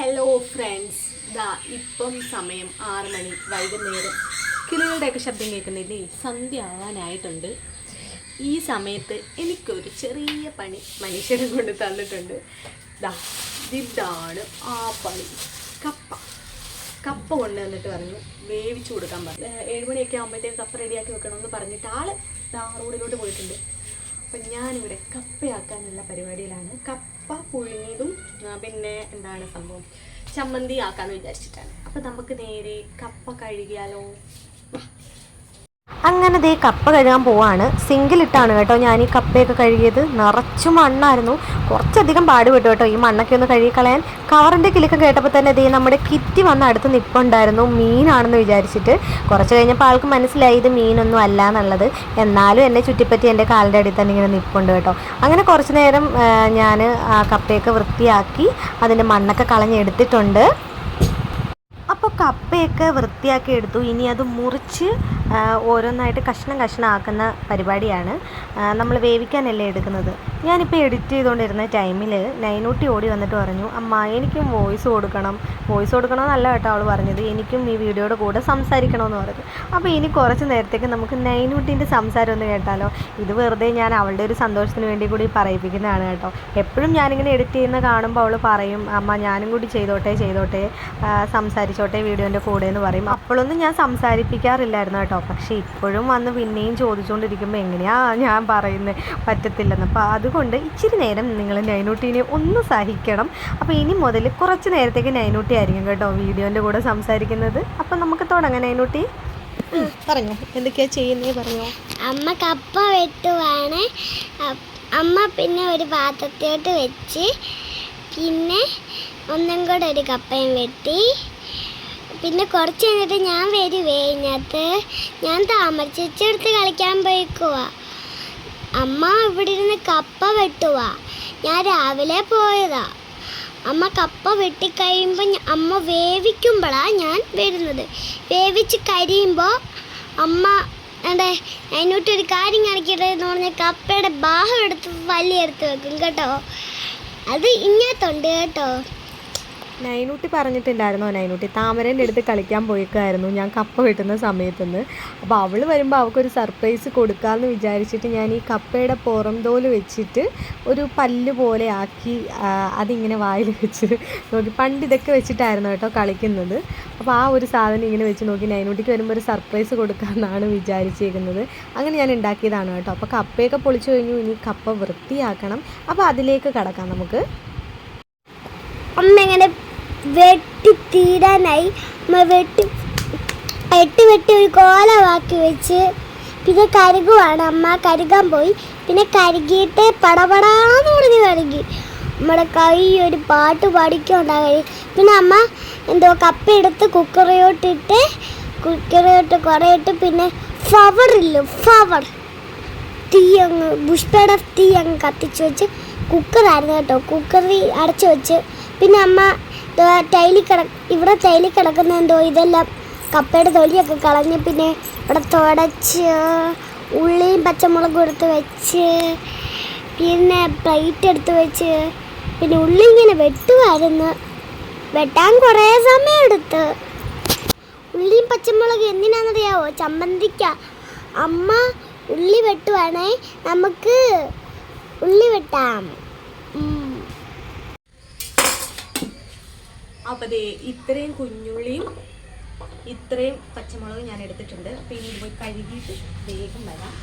Hello friends ദാ ഇപ്പം സമയം ആറ് മണി. വൈകുന്നേരം. കിളികളുടെയൊക്കെ ശബ്ദം കേൾക്കുന്നില്ലേ? സന്ധ്യ ആവാനായിട്ടുണ്ട്. ഈ സമയത്ത് എനിക്കൊരു ചെറിയ പണി മനുഷ്യരെ കൊണ്ട് തന്നിട്ടുണ്ട്. ദാ ഇതാണ് ആ പണി. കപ്പ. കപ്പ കൊണ്ട് വന്നിട്ട് പറഞ്ഞു വേവിച്ചു കൊടുക്കാൻ പറഞ്ഞു. ഏഴുമണിയൊക്കെ ഏഴ് മണിയൊക്കെ ആകുമ്പോഴത്തേക്ക് കപ്പ റെഡിയാക്കി വെക്കണമെന്ന് പറഞ്ഞിട്ട് ആൾ ദാ റോഡിലോട്ട് പോയിട്ടുണ്ട്. അപ്പം ഞാനിവിടെ കപ്പയാക്കാനുള്ള പരിപാടിയിലാണ്. കപ്പ പുഴുങ്ങിയതും പിന്നെ എന്താണ് സംഭവം? ചമ്മന്തി ആക്കാന്ന് വിചാരിച്ചിട്ടാണ്. അപ്പം നമുക്ക് നേരെ കപ്പ കഴുകിയാലോ. അങ്ങനെ ദേ കപ്പ കഴുകാൻ പോവാണ്. സിങ്കിലിട്ടാണ് കേട്ടോ ഞാൻ ഈ കപ്പയൊക്കെ കഴുകിയത്. നിറച്ചു മണ്ണായിരുന്നു. കുറച്ചധികം പാടുപെട്ടു കേട്ടോ ഈ മണ്ണൊക്കെ ഒന്ന് കഴുകി കളയാൻ കവറിന്റെ കിലുക്കം കേട്ടപ്പോൾ തന്നെ ദേ നമ്മുടെ കിറ്റി വന്ന് അടുത്ത് നിപ്പുണ്ടായിരുന്നു. മീനാണെന്ന് വിചാരിച്ചിട്ട്. കുറച്ച് കഴിഞ്ഞപ്പോൾ ആൾക്ക് മനസ്സിലായി ഇത് മീനൊന്നും അല്ല എന്നുള്ളത്. എന്നാലും എന്നെ ചുറ്റിപ്പറ്റി എന്റെ കാലിന്റെ അടിയിൽ തന്നെ ഇങ്ങനെ നിപ്പുണ്ട് കേട്ടോ. അങ്ങനെ കുറച്ച് നേരം ഞാൻ ആ കപ്പയൊക്കെ വൃത്തിയാക്കി അതിന്റെ മണ്ണൊക്കെ കളഞ്ഞെടുത്തിട്ടുണ്ട്. അപ്പോൾ കപ്പയൊക്കെ വൃത്തിയാക്കി എടുത്തു. ഇനി അത് മുറിച്ച് ഓരോന്നായിട്ട് കഷ്ണം കഷ്ണം ആക്കുന്ന പരിപാടിയാണ് നമ്മൾ വേവിക്കാനല്ലേ എടുക്കുന്നത്. ഞാനിപ്പോൾ എഡിറ്റ് ചെയ്തുകൊണ്ടിരുന്ന ടൈമിൽ നൈനൂട്ടി ഓടി വന്നിട്ട് പറഞ്ഞു അമ്മ എനിക്കും വോയിസ് കൊടുക്കണം. വോയിസ് കൊടുക്കണമെന്നല്ല കേട്ടോ അവൾ പറഞ്ഞത്. എനിക്കും ഈ വീഡിയോയുടെ കൂടെ സംസാരിക്കണമെന്ന് പറഞ്ഞു അപ്പോൾ ഇനി കുറച്ച് നേരത്തേക്ക് നമുക്ക് നൈനൂട്ടിന്റെ സംസാരം ഒന്ന് കേട്ടാലോ. ഇത് വെറുതെ ഞാൻ അവളുടെ ഒരു സന്തോഷത്തിന് വേണ്ടി കൂടി പറയിപ്പിക്കുന്നതാണ് കേട്ടോ. എപ്പോഴും ഞാനിങ്ങനെ എഡിറ്റ് ചെയ്യുന്ന കാണുമ്പോൾ അവൾ പറയും അമ്മ ഞാനും കൂടി ചെയ്തോട്ടെ ചെയ്തോട്ടെ സംസാരിച്ചോട്ടെ വീഡിയോന്റെ കൂടെ എന്ന് പറയും. അപ്പോഴൊന്നും ഞാൻ സംസാരിപ്പിക്കാറില്ലായിരുന്നു കേട്ടോ. പക്ഷേ ഇപ്പോഴും വന്ന് പിന്നെയും ചോദിച്ചുകൊണ്ടിരിക്കുമ്പോൾ എങ്ങനെയാ ഞാൻ പറയുന്നത് പറ്റത്തില്ലെന്ന്. അപ്പോൾ അതുകൊണ്ട് ഇച്ചിരി നേരം നിങ്ങൾ നൈനൂട്ടീനെ ഒന്ന് സഹിക്കണം. അപ്പോൾ ഇനി മുതൽ കുറച്ച് നേരത്തേക്ക് നൈനൂട്ടി ആയിരിക്കും കേട്ടോ വീഡിയോന്റെ കൂടെ സംസാരിക്കുന്നത്. അപ്പോൾ നമുക്ക് തുടങ്ങാം നൈനൂട്ടി. പറഞ്ഞോ. എന്തൊക്കെയാ ചെയ്യുന്നേ പറഞ്ഞോ. അമ്മ കപ്പ വെട്ടുവാണ്. അമ്മ പിന്നെ ഒരു പാത്രത്തിലോട്ട് വെച്ച് പിന്നെ ഒന്നും കൂടെ ഒരു കപ്പയും വെട്ടി പിന്നെ കുറച്ച് കഴിഞ്ഞിട്ട് ഞാൻ വരുവേ. ഇതിനകത്ത് ഞാൻ താമരച്ചെടുത്ത് കളിക്കാൻ പോയിക്കുവാ. അമ്മ ഇവിടെ ഇരുന്ന് കപ്പ വെട്ടുവാ. ഞാൻ രാവിലെ പോയതാ. അമ്മ കപ്പ വെട്ടിക്കഴിയുമ്പോൾ അമ്മ വേവിക്കുമ്പോഴാണ് ഞാൻ വരുന്നത്. വേവിച്ച് കരിയുമ്പോൾ അമ്മ അതെ അതിനോട്ടൊരു കാര്യം കാണിക്കട്ടെ എന്ന് പറഞ്ഞാൽ കപ്പയുടെ ബാഹം എടുത്ത് വലിയെടുത്ത് വെക്കും കേട്ടോ. അത് ഇങ്ങനത്തുണ്ട് കേട്ടോ. നൈനൂട്ടി പറഞ്ഞിട്ടുണ്ടായിരുന്നോ? നൈനൂട്ടി താമരേന്റെ അടുത്ത് കളിക്കാൻ പോയിക്കായിരുന്നു ഞാൻ കപ്പ വെട്ടുന്ന സമയത്തുനിന്ന്. അപ്പോൾ അവൾ വരുമ്പോൾ അവൾക്കൊരു സർപ്രൈസ് കൊടുക്കാമെന്ന് വിചാരിച്ചിട്ട് ഞാൻ ഈ കപ്പയുടെ പുറം തോൽ വെച്ചിട്ട് ഒരു പല്ല് പോലെ ആക്കി അതിങ്ങനെ വായിൽ വെച്ച് നോക്കി. പണ്ട് ഇതൊക്കെ വെച്ചിട്ടായിരുന്നു കേട്ടോ കളിക്കുന്നത്. അപ്പോൾ ആ ഒരു സാധനം ഇങ്ങനെ വെച്ച് നോക്കി നൈനൂട്ടിക്ക് വരുമ്പോൾ ഒരു സർപ്രൈസ് കൊടുക്കാമെന്നാണ് വിചാരിച്ചേക്കുന്നത്. അങ്ങനെ ഞാൻ ഉണ്ടാക്കിയതാണ് കേട്ടോ. അപ്പോൾ കപ്പയൊക്കെ പൊളിച്ചു കഴിഞ്ഞു ഇനി കപ്പ വൃത്തിയാക്കണം. അപ്പോൾ അതിലേക്ക് കടക്കാം നമുക്ക്. വെട്ടി തീരാനായി വെട്ടി വെട്ടി വെട്ടി ഒരു കോലമാക്കി വെച്ച് പിന്നെ കരുകുവാണ്. അമ്മ കരുകാൻ പോയി. പിന്നെ കരുകിയിട്ട് പടപടാന്ന് പറഞ്ഞ് കരുകി. നമ്മുടെ കൈ ഒരു പാട്ട് പാടിക്കുണ്ടായി പിന്നെ അമ്മ എന്തോ കപ്പ എടുത്ത് കുക്കറിയോട്ടിട്ട് കുക്കറിയോട്ട് കുറേ ഇട്ട് പിന്നെ ഫവറില്ലോ ഫവർ തീ അങ്ങ് പുഷ്പയുടെ തീ അങ്ങ് കത്തിച്ച് വെച്ച് കുക്കറായിരുന്നു കേട്ടോ. കുക്കറി അടച്ചു വെച്ച് പിന്നെ അമ്മ ടൈലി കിട ഇവിടെ ടൈലി കിടക്കുന്ന എന്തോ ഇതെല്ലാം കപ്പയുടെ തൊലിയൊക്കെ കളഞ്ഞ് പിന്നെ ഇവിടെ തുടച്ച് ഉള്ളിയും പച്ചമുളകും എടുത്ത് വെച്ച് പിന്നെ പ്ലേറ്റ് എടുത്ത് വെച്ച് പിന്നെ ഉള്ളി ഇങ്ങനെ വെട്ടുമായിരുന്നു വെട്ടാൻ കുറേ സമയം എടുത്ത് ഉള്ളിയും പച്ചമുളക് എന്തിനാണെന്നറിയാവോ ചമ്മന്തിക്ക. അമ്മ ഉള്ളി വെട്ടുവാണേ നമുക്ക് ഉള്ളി വെട്ടാം. അപ്പോൾ ദേ ഇത്രയും കുഞ്ഞുള്ളിയും ഇത്രയും പച്ചമുളകും ഞാൻ എടുത്തിട്ടുണ്ട്. അപ്പോൾ ഇനി പോയി കഴുകിയിട്ട് വേഗം വരാം.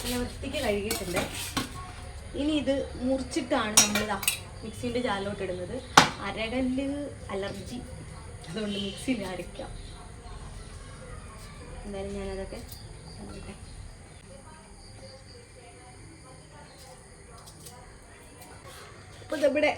നല്ല വൃത്തിക്ക് കഴുകിയിട്ടുണ്ട്. ഇനി ഇത് മുറിച്ചിട്ടാണ് നമ്മളിതാ മിക്സിന്റെ ജാലിലോട്ട് ഇടുന്നത്. അരകല്ല് അലർജി. അതുകൊണ്ട് മിക്സിയിൽ അരയ്ക്കാം. എന്തായാലും ഞാനതൊക്കെ അപ്പോൾ ഇവിടെ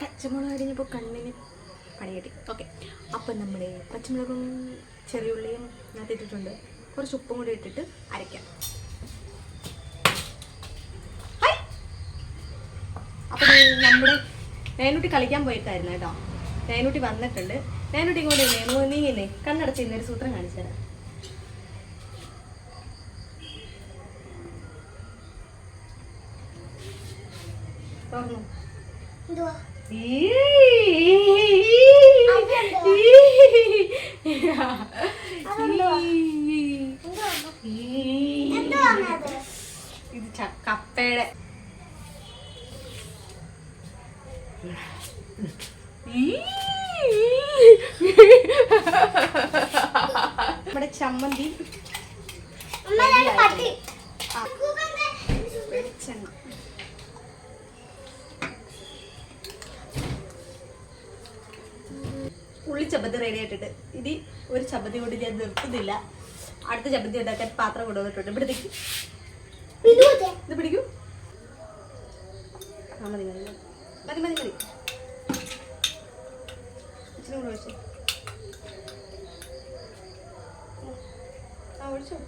പച്ചമുളക് അരിഞ്ഞപ്പോൾ കണ്ണിന് പണി കിട്ടി ഓക്കെ അപ്പം നമ്മൾ പച്ചമുളകും ചെറിയുള്ളിയും ഇട്ടിട്ടുണ്ട്. കുറച്ച് ഉപ്പും കൂടി ഇട്ടിട്ട് അരയ്ക്കാം. അപ്പൊ നമ്മുടെ നേനൂട്ടി കളിക്കാൻ പോയിട്ടായിരുന്നു കേട്ടോ. നേനൂട്ടി വന്നിട്ടുണ്ട്. നേനൂട്ടി ഇങ്ങോട്ട് നേനു നീങ്ങില്ലേ കണ്ണടച്ചിരുന്ന ഒരു സൂത്രം കാണിച്ചു തരാം. ഇത് കപ്പയുടെ. നമ്മുടെ ചമ്മന്തി പട്ടി. ഉള്ളി ചമ്മന്തി റെഡി ആയിട്ടുണ്ട്. ഇനി ഒരു ചമ്മന്തി കൊണ്ട് ഞാൻ നിർത്തുന്നില്ല. അടുത്ത ചമ്മന്തി ഉണ്ടാക്കാൻ പാത്രം കൊണ്ടുവന്നിട്ടുണ്ട്. ഇവിടത്തേക്ക് ഇത് പിടിക്കൂ. ആ മതി മതി മതി. മതി ഇച്ചിരി കൂടെ ആ ഒഴിച്ചോ.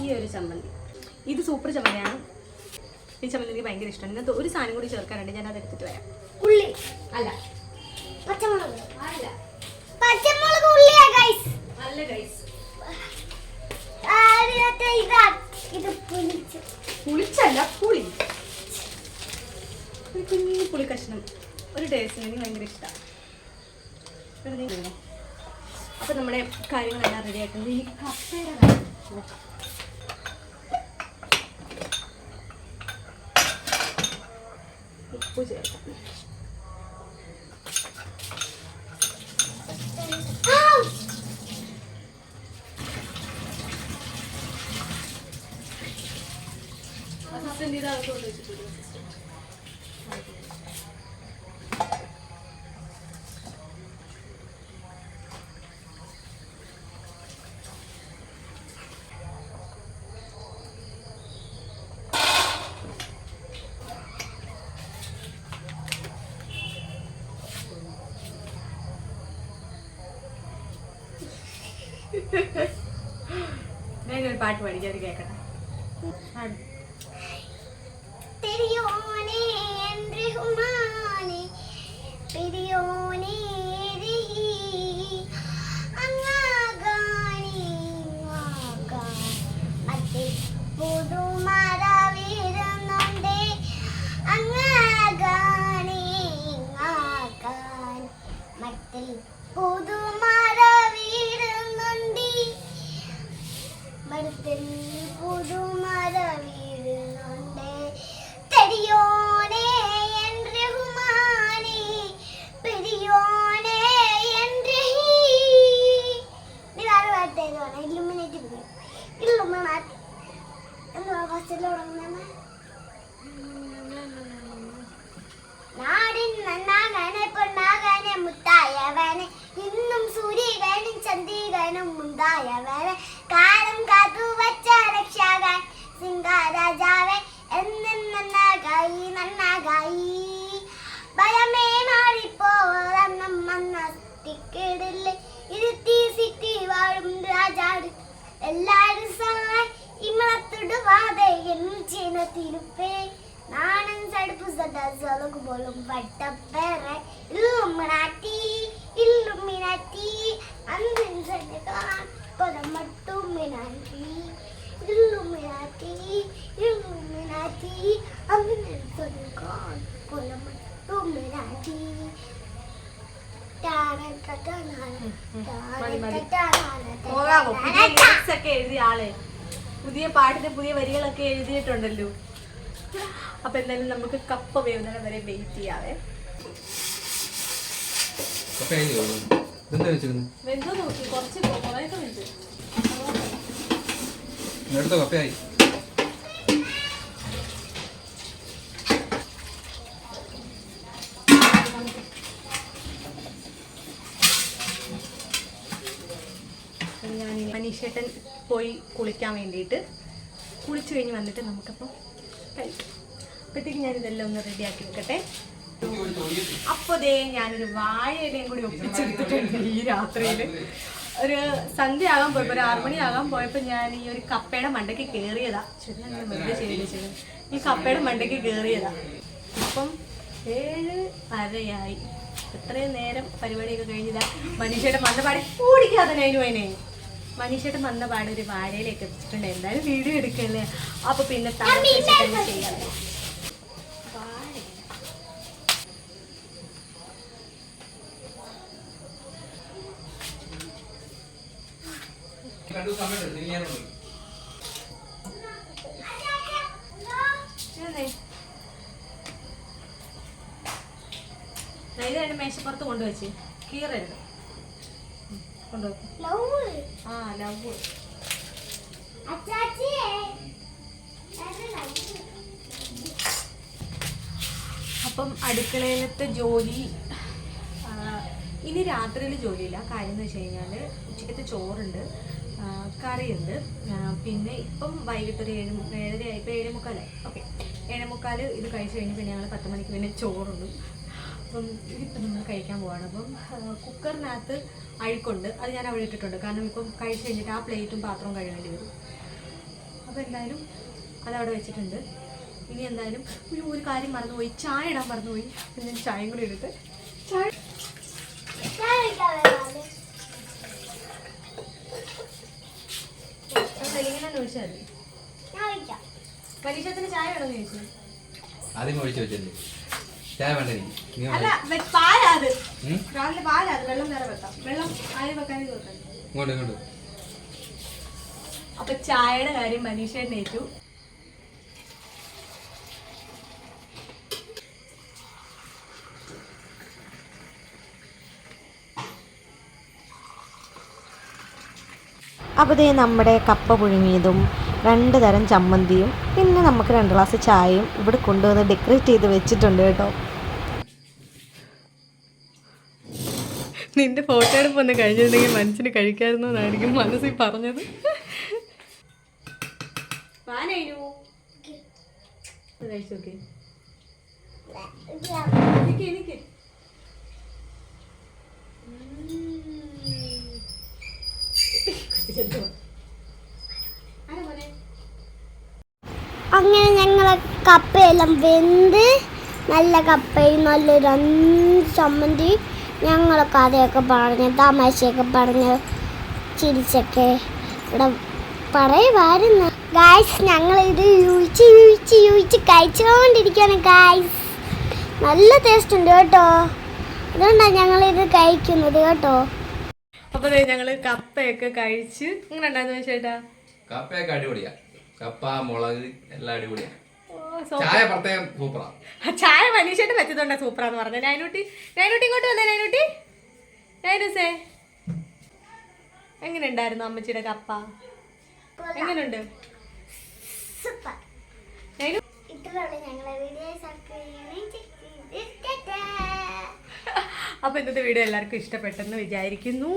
ഈ ഒരു ചമ്മന്തി. ഇത് സൂപ്പർ ചമ്മന്തിയാണ്. ഈ ചമ്മന്തി എനിക്ക് ഭയങ്കര ഇഷ്ടമാണ് ഇന്നത്തെ ഒരു സാധനം കൂടി ചേർക്കാനുണ്ട് ഞാൻ അത് എടുത്തിട്ട് വരാം. ഉള്ളി. അല്ല. പച്ചമുളക്. അല്ല. പച്ചമുളക് ഉള്ളിയാ ഗൈസ് അല്ല ഗൈസ് അതിനകത്ത് ഇതാ. ഇത് പുളിച്ചു. പുളിച്ചല്ല പുളി. ഒരു കുഞ്ഞു പുളി കഷ്ണം. ഒരു ടേസ്റ്റിന് എനിക്ക് ഭയങ്കര ഇഷ്ടമാണ് അപ്പോൾ നമ്മുടെ കാര്യങ്ങളെല്ലാം റെഡി ആയിട്ടുണ്ട്. ഇനി കപ്പയുടെ കാര്യം. നോക്കാം ഉപ്പ് ചേർക്കാം അസിസ്റ്റന്റ് ചെയ്ത് അകത്ത് കൊണ്ട് വെച്ചിട്ടുണ്ട് ഞാനൊരു പാട്ട് പാടിക്കാം അത് കേൾക്കട്ടെ പാട്. പെരിയോനെ എന്റെ ഹുമാനെ പെരിയോനെ രഹി അങ്ങാകാനി പാട്ട് മറ്റേ പുതുമര വീരുന്നുണ്ടേ അങ്ങാകാനി മരത്തിൽ പുതുമര വീഴുന്നുണ്ട് തെരിയോനെ എൻ റഹ്മാനെ പെരിയോനെ എൻ റഹീ നീ വേറെ പാട്ട് ഏതാണ് ഇല്ലുമിനേറ്റ് ഇല്ലുമിനാറ്റി എന്തുവാ ഫസ്റ്റിൽ തുടങ്ങുന്നത് നാടിൻ നന്നാകാനെ പൊന്നാകാനെ മുത്തായവനെ ഇന്നും സൂര്യകനും ചന്ദ്രികനും മുണ്ടായവനെ സിംഗാരാജാവെ എന്നും നന്നാകായി നന്നാകായി ഭയമേ മാറിപ്പോറെണ്ണം മന്നത്തിക്കിടില്ലേ ഇരുത്തി സിറ്റി വാഴും രാജാട് എല്ലാരും സഹായി ഇമ്മളത്തിടുവാതെ എൻ ചിനത്തിരുപ്പേ നാണൻ സടുപ്പ് സദാ സൊലകു പോലും പട്ടപ്പേറെ ഇല്ലുമിനാറ്റി ഇല്ലുമിനാറ്റി അന്തിൻ സടുക്കാൻ പൊലമട്ടുമിനാറ്റി ഇല്ലുമിനാറ്റി ഇല്ലുമിനാറ്റി അന്തിൻ സടുക്കാൻ പൊലമട്ടുമിനാറ്റി മതി, മതി. പോകാമോ പുതിയ lyrics ഒക്കെ എഴുതിയ ആളെ. പുതിയ പാട്ടിന് പുതിയ വരികളൊക്കെ എഴുതിയിട്ടുണ്ടല്ലോ. അപ്പൊ എന്തായാലും നമുക്ക് കപ്പ വേവുന്നത് വരെ വെയിറ്റ് ചെയ്യാവേ. വെന്തോ നോക്കി കുറച്ച് കുറേയൊക്കെ വെന്ത് അടുത്ത കപ്പയായി ഞാൻ മനീഷേട്ടൻ പോയി കുളിക്കാൻ വേണ്ടിയിട്ട്. കുളിച്ചു കഴിഞ്ഞ് വന്നിട്ട് നമുക്കപ്പം കഴിക്കാം. അപ്പോഴത്തേക്ക് ഞാൻ ഇതെല്ലാം ഒന്ന് റെഡിയാക്കി വെക്കട്ടെ. അപ്പോൾ ദേ ഞാനൊരു വാഴയിലയും കൂടി ഒപ്പിച്ചെടുത്തിട്ടുണ്ട് ഈ രാത്രിയിൽ ഒരു സന്ധ്യ ആകാൻ പോയപ്പോൾ ഒരു ആറുമണിയാകാൻ പോയപ്പോൾ ഞാൻ ഈ ഒരു കപ്പയുടെ മണ്ടയ്ക്ക് കയറിയതാ ശരി ചെയ്തു ഈ കപ്പയുടെ മണ്ടയ്ക്ക് കയറിയതാ ഇപ്പം ഏഴ് അരയായി. എത്രയും നേരം പരിപാടിയൊക്കെ കഴിഞ്ഞില്ല മനുഷ്യയുടെ മണ്ടപാടി ഓടിക്കാതെ അതിനു അതിനെ മനീഷേട്ടൻ വന്ന പാടെ ഒരു വാഴയിലേക്ക് എത്തിച്ചിട്ടുണ്ട്. എന്തായാലും വീഡിയോ എടുക്കല്ലേ? അപ്പൊ പിന്നെ തന്നെ ചെയ്യാം. ഇത് രണ്ട് മേശപ്പുറത്ത് കൊണ്ടുവച്ച്. കീറരുത്. ആ ലവ് അപ്പം അടുക്കളയിലത്തെ ജോലി ഇനി രാത്രിയിൽ ജോലിയില്ല. കാര്യം എന്ന് വെച്ച് കഴിഞ്ഞാൽ ഉച്ചക്കത്തെ ചോറുണ്ട് കറിയുണ്ട്. പിന്നെ ഇപ്പം വൈകിട്ട് ഒരു ഏഴ് ഏഴര ഇപ്പം ഇപ്പോൾ ഏഴ് മുക്കാലായി ഓക്കെ. ഏഴ് മുക്കാൽ ഇത് കഴിച്ച് കഴിഞ്ഞ് പിന്നെ ഞങ്ങൾ പത്ത് മണിക്ക് പിന്നെ ചോറുണ്ട് അപ്പം ഇതിപ്പോൾ നമ്മൾ കഴിക്കാൻ പോവാണ്. അപ്പം കുക്കറിനകത്ത് അഴുക്കുണ്ട്. അത് ഞാൻ അവിടെ ഇട്ടിട്ടുണ്ട്. കാരണം ഇപ്പം കഴിച്ചു കഴിഞ്ഞിട്ട് ആ പ്ലേറ്റും പാത്രവും കഴുകേണ്ടി വരും. അപ്പോൾ എന്തായാലും അതവിടെ വെച്ചിട്ടുണ്ട്. ഇനി എന്തായാലും ഒരു ഒരു കാര്യം മറന്നുപോയി. ചായ ഇടാൻ മറന്നുപോയി. പിന്നെ ഞാൻ ചായയും കൂടി എടുത്ത് ചായ ചോദിച്ചാൽ മതി. പരീക്ഷത്തിന് ചായ വേണമെന്ന് ചോദിച്ചു? ആദ്യം ഒഴിച്ചു വെച്ചല്ലേ ചായ വേണ്ട നീ നീ അല്ല. വെ- പാലാ അത്. ഉം? രാവിലെ പാലാ അത്. വെള്ളം വേറെ വെക്കാം. വെള്ളം ആയി വെക്കാൻ ഇത് വെക്കാം. ഇങ്ങോട്ട് ഇങ്ങോട്ട്. അപ്പൊ ചായയുടെ കാര്യം മനീഷ ഏറ്റു. അപ്പോൾ ദേ നമ്മുടെ കപ്പ പുഴുങ്ങിയതും രണ്ട് തരം ചമ്മന്തിയും പിന്നെ നമുക്ക് രണ്ട് ഗ്ലാസ് ചായയും ഇവിടെ കൊണ്ടുവന്ന് ഡെക്കറേറ്റ് ചെയ്ത് വെച്ചിട്ടുണ്ട് കേട്ടോ. നിന്റെ ഫോട്ടോ എടുപ്പ് ഒന്ന് കഴിഞ്ഞിട്ടുണ്ടെങ്കിൽ മനസ്സിന് കഴിക്കായിരുന്നു എന്നായിരിക്കും മനസ്സിൽ പറഞ്ഞത്. എനിക്ക് അങ്ങനെ ഞങ്ങൾ കപ്പയെല്ലാം വെന്ത് നല്ല കപ്പയും നല്ലൊരു അഞ്ച് ചമ്മന്തി ഞങ്ങൾ കഥയൊക്കെ പറഞ്ഞ് തമാശയൊക്കെ പറഞ്ഞ് ചിരിച്ചൊക്കെ ഇവിടെ പറയുമായിരുന്നു ഗായ്സ് ഞങ്ങൾ ഇത് യൂച്ച് യൂച്ച് യൂയിച്ച് കഴിച്ചുകൊണ്ടിരിക്കുകയാണ് ഗായ്സ് നല്ല ടേസ്റ്റ് ഉണ്ട് കേട്ടോ. അതുകൊണ്ടാണ് ഞങ്ങളിത് കഴിക്കുന്നത് കേട്ടോ. അപ്പൊ ഞങ്ങൾ കപ്പയൊക്കെ കഴിച്ച് ഇങ്ങനെ ഉണ്ടായിരുന്നു ചേട്ടാ? കപ്പയൊക്കെ അടിപൊളിയാ. കപ്പ മുളക് എല്ലാം അടിപൊളിയാണ്. ഓ, ചായ പ്രത്യേകം സൂപ്പറാ. ചായ മനീഷായിട്ട് വെച്ചതുകൊണ്ടാ സൂപ്പറാന്ന് പറഞ്ഞു. നൈനൂട്ടി നൈനൂട്ടി ഇങ്ങോട്ട് വന്നേ നൈനൂട്ടി. നൈനൂസേ. എങ്ങനെ ഉണ്ടായിരുന്നു അമ്മച്ചിയുടെ കപ്പ? എങ്ങനെയുണ്ട്? അപ്പൊ നൈനു ഇത്രയുള്ള ഞങ്ങളെ വീഡിയോ. സബ്സ്ക്രൈബ് അപ്പോൾ ഇന്നത്തെ വീഡിയോ എല്ലാവർക്കും ഇഷ്ടപ്പെട്ടെന്ന് വിചാരിക്കുന്നു.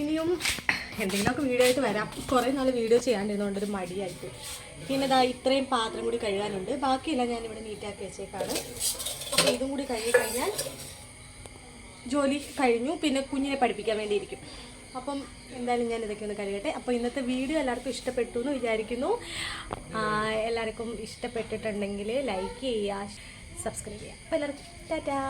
ഇനിയും എന്തെങ്കിലുമൊക്കെ വീഡിയോ ആയിട്ട് വരാം. കുറേ നാൾ വീഡിയോ ചെയ്യാണ്ടിരുന്നതുകൊണ്ട് ഒരു മടിയായിട്ട്. പിന്നെ ഇതാ ഇത്രയും പാത്രം കൂടി കഴുകാനുണ്ട്. ബാക്കിയെല്ലാം ഞാനിവിടെ നീറ്റാക്കി വെച്ചേക്കാണ്. അപ്പോൾ ഇതും കൂടി കഴുകി കഴിഞ്ഞാൽ ജോലി കഴിഞ്ഞു. പിന്നെ കുഞ്ഞിനെ പഠിപ്പിക്കാൻ വേണ്ടിയിരിക്കും. അപ്പം എന്തായാലും ഞാൻ ഇതൊക്കെ ഒന്ന് കഴുകട്ടെ. അപ്പോൾ ഇന്നത്തെ വീഡിയോ എല്ലാവർക്കും ഇഷ്ടപ്പെട്ടു എന്ന് വിചാരിക്കുന്നു. എല്ലാവർക്കും ഇഷ്ടപ്പെട്ടിട്ടുണ്ടെങ്കിൽ ലൈക്ക് ചെയ്യുക സബ്സ്ക്രൈബ് ചെയ്യുക. അപ്പോൾ എല്ലാവർക്കും ടാറ്റാ.